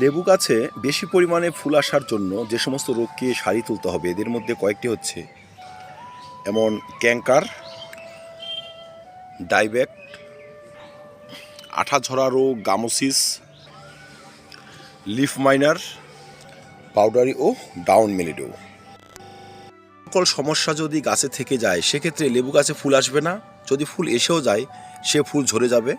লেবু গাছে বেশি পরিমাণে ফুল আসার জন্য যে সমস্ত রোগকে সারি তুলতে হবে, এদের মধ্যে কয়েকটি হচ্ছে এমন ক্যাঙ্কার ডাইব্যাক্ট আঠা ঝরা রোগ, গামোসিস, লিফ মাইনার, পাউডারি ও ডাউন মেলিডো। সকল সমস্যা যদি গাছে থেকে যায়, সেক্ষেত্রে লেবু গাছে ফুল আসবে না। যদি ফুল এসেও যায়, সে ফুল ঝরে যাবে।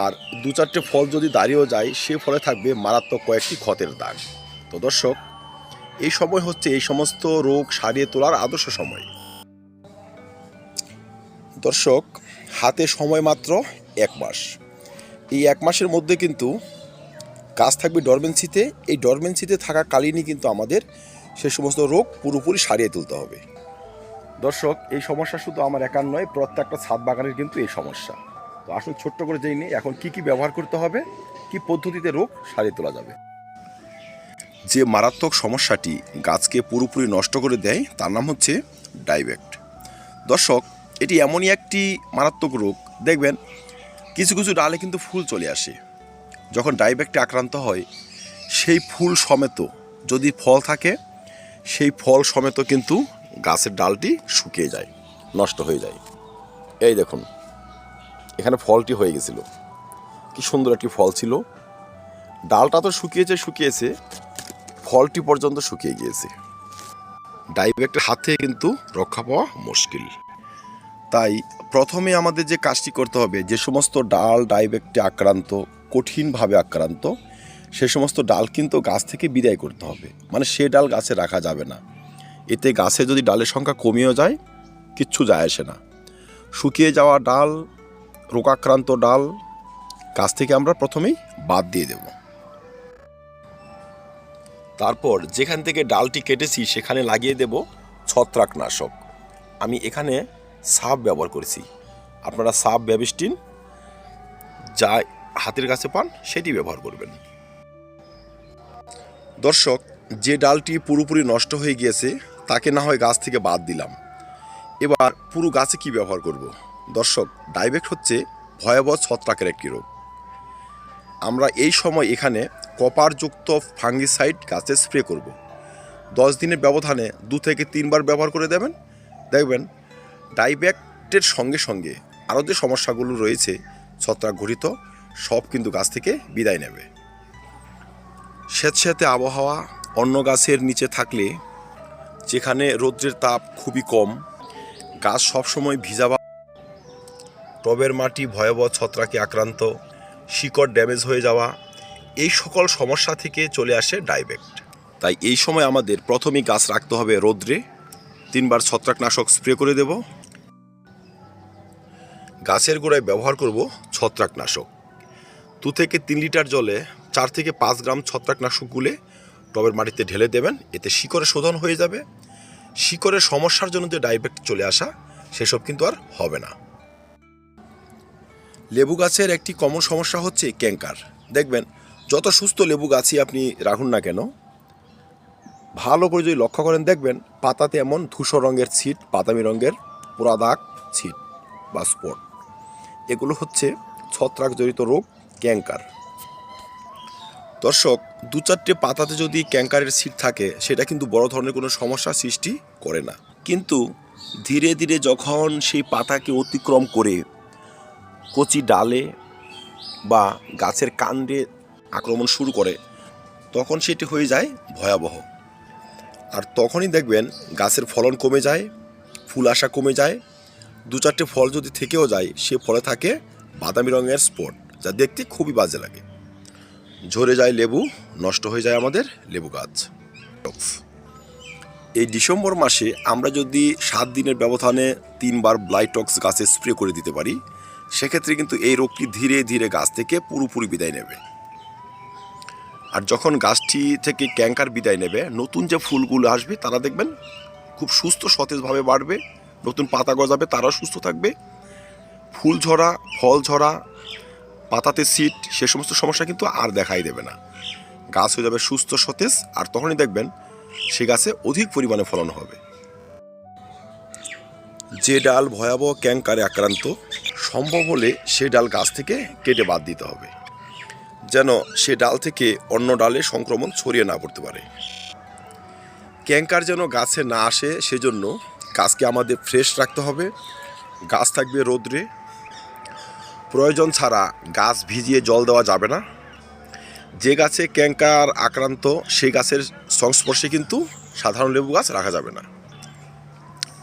আর দু চারটে ফল যদি দাঁড়িয়েও যায়, সে ফলে থাকবে মারাত্মক কয়েকটি ক্ষতের দাগ। তো দর্শক, এই সময় হচ্ছে এই সমস্ত রোগ সারিয়ে তোলার আদর্শ সময়। দর্শক, হাতে সময় মাত্র এক মাস। এই এক মাসের মধ্যে কিন্তু গাছ থাকবে ডরমেন্সিতে। এই ডরমেন্সিতে থাকাকালীনই কিন্তু আমাদের সে সমস্ত রোগ পুরোপুরি সারিয়ে তুলতে হবে। দর্শক, এই সমস্যা শুধু আমার একার নয়, প্রত্যেকটা ছাদ বাগানের কিন্তু এই সমস্যা। তো আসলে ছোট্ট করে জেনে নিই, এখন কি কি ব্যবহার করতে হবে, কি পদ্ধতিতে রোগ সারিয়ে তোলা যাবে। যে মারাত্মক সমস্যাটি গাছকে পুরোপুরি নষ্ট করে দেয়, তার নাম হচ্ছে ডাইব্যাক্ট দর্শক, এটি এমনই একটি মারাত্মক রোগ। দেখবেন, কিছু কিছু ডালে কিন্তু ফুল চলে আসে। যখন ডাইব্যাক্টে আক্রান্ত হয়, সেই ফুল সমেত যদি ফল থাকে, সেই ফল সমেত কিন্তু গাছের ডালটি শুকিয়ে যায়, নষ্ট হয়ে যায়। এই দেখুন। এখানে ফলটি হয়ে গেছিল। কি সুন্দর একটি ফল ছিল। ডালটা তো শুকিয়েছে শুকিয়েছে। ফলটি পর্যন্ত শুকিয়ে গিয়েছে। ডাইব্যাক্টের হাত কিন্তু রক্ষা পাওয়া মুশকিল। তাই প্রথমে আমাদের যে কাজটি করতে হবে, যে সমস্ত ডাল ডাইব্যাক্টে আক্রান্ত, কঠিনভাবে আক্রান্ত, সে সমস্ত ডাল কিন্তু গাছ থেকে বিদায় করতে হবে। মানে সে ডাল গাছে রাখা যাবে না। এতে গাছে যদি ডালের সংখ্যা কমিয়েও যায়, কিচ্ছু যায় আসে না। শুকিয়ে যাওয়া ডাল রোগাক্রান্ত ডাল, গাছ থেকে আমরা প্রথমেই বাদ দিয়ে দেব। তারপর যেখান থেকে ডালটি কেটেছি, সেখানে লাগিয়ে দেব ছত্রাকনাশক। আমি এখানে সাপ ব্যবহার করেছি। আপনারা সাপ ব্যবিস্টিন যা হাতের কাছে পান, সেটি ব্যবহার করবেন। দর্শক, যে ডালটি পুরোপুরি নষ্ট হয়ে গিয়েছে, তাকে না হয় গাছ থেকে বাদ দিলাম। এবার পুরো গাছে কি ব্যবহার করব? দর্শক ডাইবেক্ট হচ্ছে ভয়াবহ ছত্রাকের একটি রোগ। আমরা এই সময় এখানে কপারযুক্ত ফাঙ্গিসাইড গাছে স্প্রে করব। দশ দিনের ব্যবধানে দু থেকে তিনবার ব্যবহার করে দেবেন। দেখবেন ডাইব্যাক্টের সঙ্গে সঙ্গে আরও যে সমস্যাগুলো রয়েছে, ছত্রাক ঘটিত, সব কিন্তু গাছ থেকে বিদায় নেবে। স্যাঁতস্যাঁতে আবহাওয়া, অন্য গাছের নিচে থাকলে যেখানে রৌদ্রের তাপ খুবই কম, গাছ সবসময় ভিজাবা টবের মাটি ভয়াবহ ছত্রাকে আক্রান্ত শিকড় ড্যামেজ হয়ে যাওয়া এই সকল সমস্যা থেকে চলে আসে ডাইব্যাক্ট তাই এই সময় আমাদের প্রথমেই গাছ রাখতে হবে রৌদ্রে। তিনবার ছত্রাকনাশক স্প্রে করে দেব। গাছের গোড়ায় ব্যবহার করব ছত্রাকনাশক। দু থেকে তিন লিটার জলে চার থেকে পাঁচ গ্রাম ছত্রাকনাশক গুলে টবের মাটিতে ঢেলে দেবেন এতে শিকড়ে শোধন হয়ে যাবে। শিকড়ের সমস্যার জন্য যে ডাইব্যাক্ট চলে আসা সেসব কিন্তু আর হবে না। লেবু গাছের একটি কমন সমস্যা হচ্ছে ক্যাঙ্কার দেখবেন, যত সুস্থ লেবু গাছই আপনি রাখুন না কেন, ভালো করে যদি লক্ষ্য করেন, দেখবেন পাতাতে এমন ধূসর রঙের ছিট, বাদামি রঙের পোড়া দাগ ছিট বা স্পট। এগুলো হচ্ছে ছত্রাক জড়িত রোগ ক্যাঙ্কার দর্শক, দু চারটে পাতাতে যদি ক্যাঙ্কারের সিট থাকে, সেটা কিন্তু বড় ধরনের কোনো সমস্যা সৃষ্টি করে না। কিন্তু ধীরে ধীরে যখন সেই পাতাকে অতিক্রম করে কচি ডালে বা গাছের কাণ্ডে আক্রমণ শুরু করে, তখন সেটি হয়ে যায় ভয়াবহ। আর তখনই দেখবেন গাছের ফলন কমে যায়, ফুল আসা কমে যায়, দু চারটে ফল যদি থেকেও যায়, সে ফলে থাকে বাদামি রঙের স্পট, যা দেখতে খুবই বাজে লাগে। ঝরে যায় লেবু, নষ্ট হয়ে যায় আমাদের লেবু গাছ। এই ডিসেম্বর মাসে আমরা যদি সাত দিনের ব্যবধানে তিনবার ব্লাইটক্স গাছে স্প্রে করে দিতে পারি সেক্ষেত্রে কিন্তু এই রোগটি ধীরে ধীরে গাছ থেকে পুরোপুরি বিদায় নেবে। আর যখন গাছটি থেকে ক্যাঙ্কার বিদায় নেবে, নতুন যে ফুলগুলো আসবে, তারা দেখবেন খুব সুস্থ, সতেজভাবে বাড়বে, নতুন পাতা গজাবে, তারাও সুস্থ থাকবে। ফুল ঝরা, ফল ঝরা, পাতাতে সিট, সে সমস্ত সমস্যা কিন্তু আর দেখাই দেবে না। গাছ হয়ে যাবে সুস্থ, সতেজ, আর তখনই দেখবেন সে গাছে অধিক পরিমাণে ফলন হবে। যে ডাল ভয়াবহ ক্যাঙ্কারে আক্রান্ত সম্ভব হলে সে ডাল গাছ থেকে কেটে বাদ দিতে হবে, যেন সে ডাল থেকে অন্য ডালে সংক্রমণ ছড়িয়ে না পড়তে পারে। ক্যাঙ্কার যেন গাছে না আসে, সেজন্য গাছকে আমাদের ফ্রেশ রাখতে হবে। গাছ থাকবে রোদ্রে। প্রয়োজন ছাড়া গাছ ভিজিয়ে জল দেওয়া যাবে না। যে গাছে ক্যাঙ্কার আক্রান্ত সেই গাছের সংস্পর্শে কিন্তু সাধারণ লেবু গাছ রাখা যাবে না।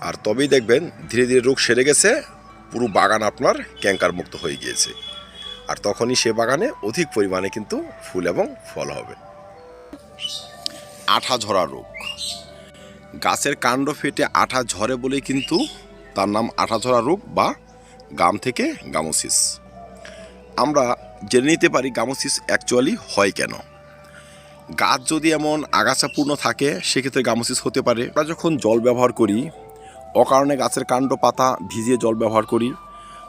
আর তবেই দেখবেন ধীরে ধীরে রোগ সেরে গেছে। পুরো বাগান আপনার ক্যাঙ্কার মুক্ত হয়ে গিয়েছে। আর তখনই সে বাগানে অধিক পরিমাণে কিন্তু ফুল এবং ফল হবে। আঠা ঝরা রোগ। গাছের কাণ্ড ফেটে আঠা ঝরে বলেই কিন্তু তার নাম আঠা ঝরা রোগ বা গাম থেকে গামোসিস। আমরা জেনে নিতে পারি গামোসিস অ্যাকচুয়ালি হয় কেন। গাছ যদি এমন আগাছাপূর্ণ থাকে, সেক্ষেত্রে গামোসিস হতে পারে। আমরা যখন জল ব্যবহার করি অকারণে গাছের কাণ্ড পাতা ভিজিয়ে জল ব্যবহার করি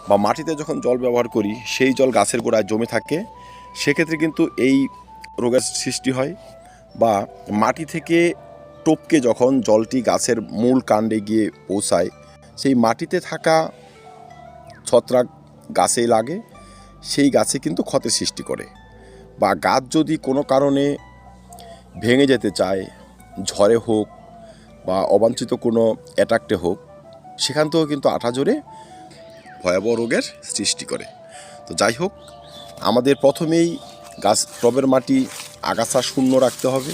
বা মাটিতে যখন জল ব্যবহার করি, সেই জল গাছের গোড়ায় জমে থাকে। সেক্ষেত্রে কিন্তু এই রোগের সৃষ্টি হয় বা মাটি থেকে টপকে যখন জলটি গাছের মূল কাণ্ডে গিয়ে পৌঁছায়, সেই মাটিতে থাকা ছত্রাক গাছে লাগে, সেই গাছে কিন্তু ক্ষতের সৃষ্টি করে। বা গাছ যদি কোনো কারণে ভেঙে যেতে চায়, ঝড়ে হোক বা অবাঞ্ছিত কোনো অ্যাটাকটে হোক, সেখান থেকেও কিন্তু আঠা জোরে ভয়াবহ রোগের সৃষ্টি করে। তো যাই হোক, আমাদের প্রথমেই গাছ টবের মাটি আগাছা শূন্য রাখতে হবে।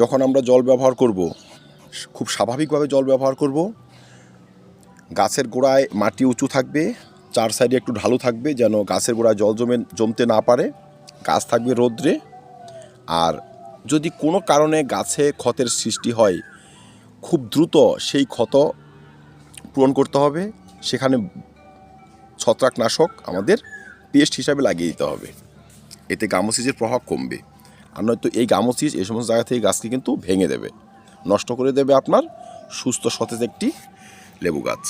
যখন আমরা জল ব্যবহার করব, খুব স্বাভাবিকভাবে জল ব্যবহার করব, গাছের গোড়ায় মাটি উঁচু থাকবে, চার সাইডে একটু ঢালু থাকবে যেন গাছের গোড়ায় জল জমে জমতে না পারে। গাছ থাকবে রৌদ্রে, আর যদি কোনো কারণে গাছে ক্ষতের সৃষ্টি হয়, খুব দ্রুত সেই ক্ষত পূরণ করতে হবে। সেখানে ছত্রাকনাশক আমাদের পেস্ট হিসাবে লাগিয়ে দিতে হবে। এতে গামোসিজের প্রভাব কমবে আর নয়তো এই গামোসিজ এই সমস্ত জায়গা থেকে গাছকে কিন্তু ভেঙে দেবে, নষ্ট করে দেবে আপনার সুস্থ সতেজ একটি লেবু গাছ।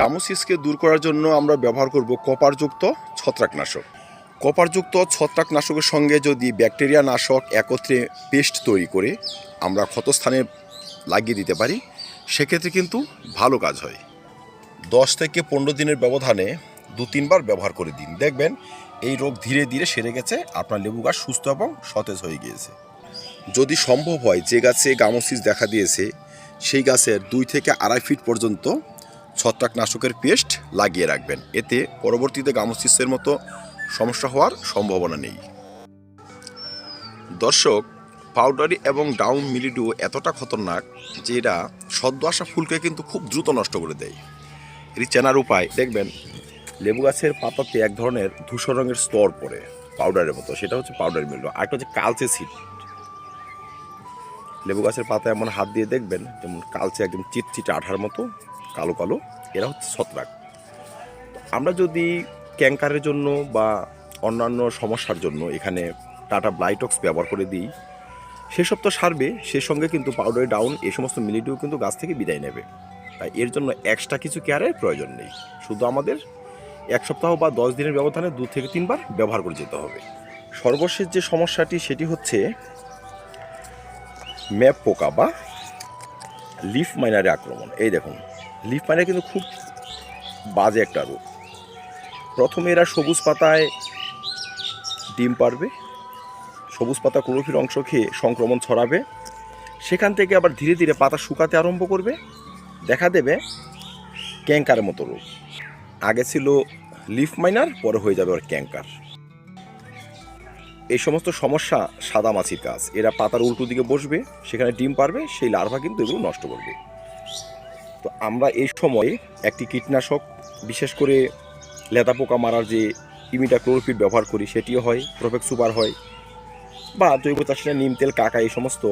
গামোসিসকে দূর করার জন্য আমরা ব্যবহার করব কপারযুক্ত ছত্রাকনাশক। কপারযুক্ত ছত্রাকনাশকের সঙ্গে যদি ব্যাকটেরিয়া নাশক একত্রে পেস্ট তৈরি করে আমরা ক্ষতস্থানে লাগিয়ে দিতে পারি, সেক্ষেত্রে কিন্তু ভালো কাজ হয়। দশ থেকে পনেরো দিনের ব্যবধানে দু তিনবার ব্যবহার করে দিন। দেখবেন এই রোগ ধীরে ধীরে সেরে গেছে, আপনার লেবু গাছ সুস্থ এবং সতেজ হয়ে গিয়েছে। যদি সম্ভব হয়, যে গাছে গামোসিস দেখা দিয়েছে, সেই গাছের দুই থেকে আড়াই ফিট পর্যন্ত ছত্রাকনাশকের পেস্ট লাগিয়ে রাখবেন। এতে পরবর্তীতে গামোসিসের মতো সমস্যা হওয়ার সম্ভাবনা নেই। দর্শক পাউডারি এবং ডাউন মিলিডু এতটা খতরনাক যে এরা সদ্য আসা ফুলকে কিন্তু খুব দ্রুত নষ্ট করে দেয়। এটি চেনার উপায়, দেখবেন, লেবু গাছের পাতাতে এক ধরনের ধূসর রঙের স্তর পড়ে পাউডারের মতো, সেটা হচ্ছে পাউডার মিলিডু আরেকটা হচ্ছে কালচে সিট লেবু গাছের পাতা এমন হাত দিয়ে দেখবেন, যেমন কালচে একদম চিটচিটে আঠার মতো, কালো কালো, এরা হচ্ছে ছত্রাক। আমরা যদি ক্যাঙ্কারের জন্য বা অন্যান্য সমস্যার জন্য এখানে টাটা ব্লাইটক্স ব্যবহার করে দিই। সেসব তো সারবে, সে সঙ্গে কিন্তু পাউডার ডাউন এই সমস্ত মিলিটিও কিন্তু গাছ থেকে বিদায় নেবে। তাই এর জন্য এক্সট্রা কিছু কেয়ারের প্রয়োজন নেই। শুধু আমাদের এক সপ্তাহ বা দশ দিনের ব্যবধানে দু থেকে তিনবার ব্যবহার করে যেতে হবে। সর্বশেষ যে সমস্যাটি, সেটি হচ্ছে ম্যাপ পোকা বা লিফ মাইনারে আক্রমণ। এই দেখুন লিফ মাইনার কিন্তু খুব বাজে একটা রোগ। প্রথমে এরা সবুজ পাতায় ডিম পারবে সবুজ পাতা ক্লোরোফিল অংশ খেয়ে সংক্রমণ ছড়াবে। সেখান থেকে আবার ধীরে ধীরে পাতা শুকাতে আরম্ভ করবে। দেখা দেবে ক্যাঙ্কারের মতো রোগ। আগে ছিল লিফ মাইনার, পরে হয়ে যাবে ওর ক্যাঙ্কার এই সমস্ত সমস্যা সাদা মাছির কাজ। এরা পাতার উল্টো দিকে বসবে, সেখানে ডিম পারবে সেই লার্ভা কিন্তু এগুলো নষ্ট করবে। তো আমরা এই সময়ে একটি কীটনাশক, বিশেষ করে লেদা পোকা মারার যে ইমিটা ক্লোরোফিল ব্যবহার করি, সেটিও হয় প্রোফেক্ট সুপার হয়। বা জৈব চাষিরা নিম তেল, কাকা, এই সমস্ত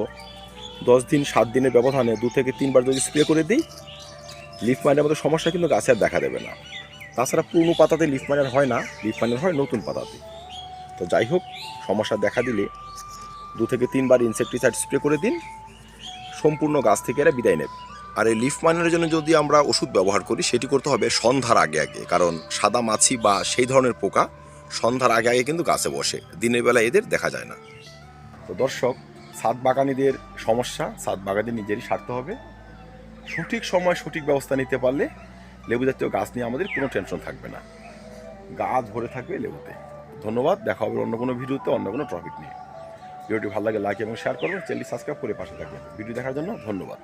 দশ দিন, সাত দিনের ব্যবধানে দু থেকে তিনবার যদি স্প্রে করে দিই, লিফ মাইনের মতো সমস্যা কিন্তু গাছে আর দেখা দেবে না। তাছাড়া পুরনো পাতাতে লিফ মাইনার হয় না, লিফ মাইনার হয় নতুন পাতাতে। তো যাই হোক, সমস্যা দেখা দিলে দু থেকে তিনবার ইনসেকটিসাইড স্প্রে করে দিন, সম্পূর্ণ গাছ থেকে এরা বিদায় নেবে। আর এই লিফ মাইনারের জন্য যদি আমরা ওষুধ ব্যবহার করি, সেটি করতে হবে সন্ধ্যার আগে আগে। কারণ সাদা মাছি বা সেই ধরনের পোকা সন্ধ্যার আগে আগে কিন্তু গাছে বসে। দিনের বেলা এদের দেখা যায় না। তো দর্শক, সাত বাগানিদের সমস্যা, সাত বাগানি নিজেরই সারতে হবে। সঠিক সময় সঠিক ব্যবস্থা নিতে পারলে লেবু জাতীয় গাছ নিয়ে আমাদের কোনো টেনশন থাকবে না। গাছ ভরে থাকবে লেবুতে। ধন্যবাদ। দেখা হবে অন্য কোনো ভিডিওতে, অন্য কোনো টপিক নিয়ে। ভিডিওটি ভালো লাগে লাইক এবং শেয়ার করবেন। চ্যানেলটি সাবস্ক্রাইব করে পাশে থাকবেন। ভিডিও দেখার জন্য ধন্যবাদ।